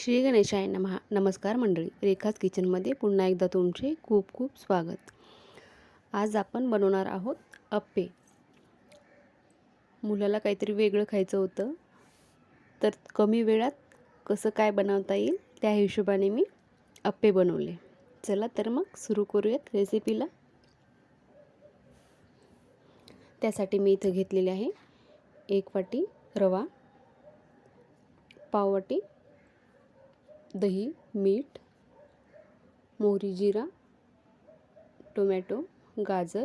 श्री गणेशाय नमहा. नमस्कार मंडळी. रेखाच किचनमध्ये पुन्हा एकदा तुमचे खूप खूप स्वागत. आज आपण बनवणार आहोत अप्पे. मुलाला काहीतरी वेगळं खायचं होतं. तर कमी वेळात कसं काय बनवता येईल त्या हिशोबाने मी अप्पे बनवले. चला तर मग सुरू करूयात रेसिपीला त्यासाठी मी इथं घेतलेले आहे एक वाटी रवा पाववाटी दही मीठ मोहरी जिरा टोमॅटो गाजर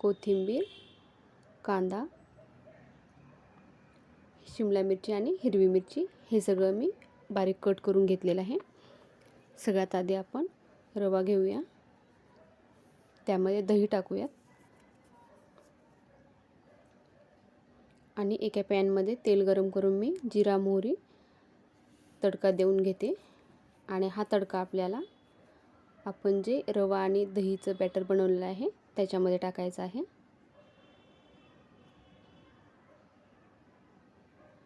कोथिंबीर कांदा शिमला मिरची आणि हिरवी मिरची. हे सगळं मी बारीक कट करून घेतलेलं आहे. सगळ्यात आधी आपण रवा घेऊया. त्यामध्ये दही टाकूयात. आणि एका पॅनमध्ये तेल गरम करून मी जिरा मोहरी तडका देऊन घेते. आणि हा तडका आपल्याला आपण जे रवा आणि दहीचं बॅटर बनवलेलं आहे त्याच्यामध्ये टाकायचं आहे.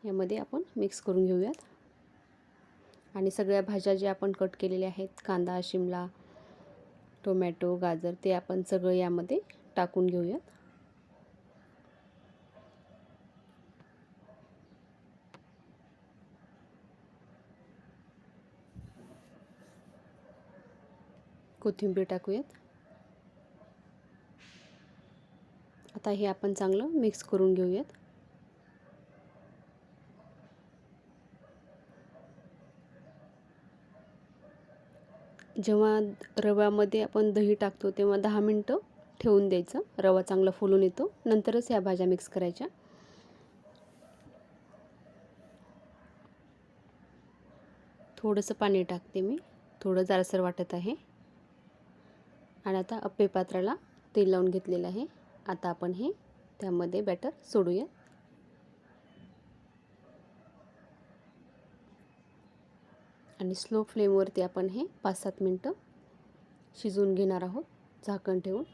यामध्ये आपण मिक्स करून घेऊयात. आणि सगळ्या भाज्या ज्या आपण कट केलेल्या आहेत कांदा शिमला टोमॅटो गाजर ते आपण सगळं यामध्ये टाकून घेऊयात. कोथिंबीर टाकूयात. आता हे आपण चांगलं मिक्स करून घेऊयात. जेव्हा रव्यामध्ये आपण दही टाकतो तेव्हा दहा मिनटं ठेवून द्यायचं. रवा चांगला फुलून येतो. नंतरच ह्या भाज्या मिक्स करायच्या. थोडंसं पाणी टाकते मी. थोडं जारसर वाटत आहे. आणि आता अप्पे पात्राला तेल लावून घेतलेलं आहे. आता आपण हे त्यामध्ये बॅटर सोडूया. आणि स्लो फ्लेमवरती आपण हे पाच सात मिनटं शिजवून घेणार आहोत. झाकण ठेवून.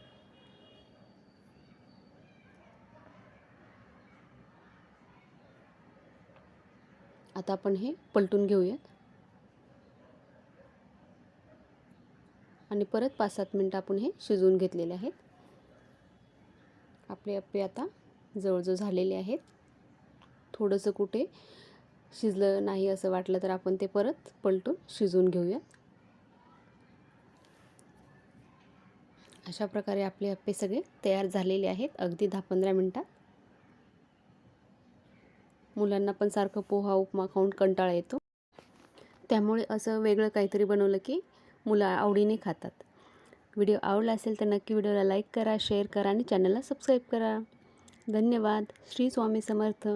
आता आपण हे पलटून घेऊयात. आणि परत पाच सात मिनटं आपण हे शिजवून घेतलेले आहेत. आपले अप्पे आता जवळजवळ झालेले आहेत. थोडंसं कुठे शिजलं नाही असं वाटलं तर आपण ते परत पलटून शिजवून घेऊया अशा प्रकारे आपले अप्पे सगळे तयार झालेले आहेत अगदी दहा पंधरा मिनटात. मुलांना पण सारखं पोहा उपमा खाऊन कंटाळा येतो. त्यामुळे असं वेगळं काहीतरी बनवलं की मुलं आवडीने खातात. व्हिडिओ आवडला असेल तर नक्की व्हिडिओला लाईक करा शेअर करा आणि चॅनलला सबस्क्राईब करा. धन्यवाद. श्री स्वामी समर्थ.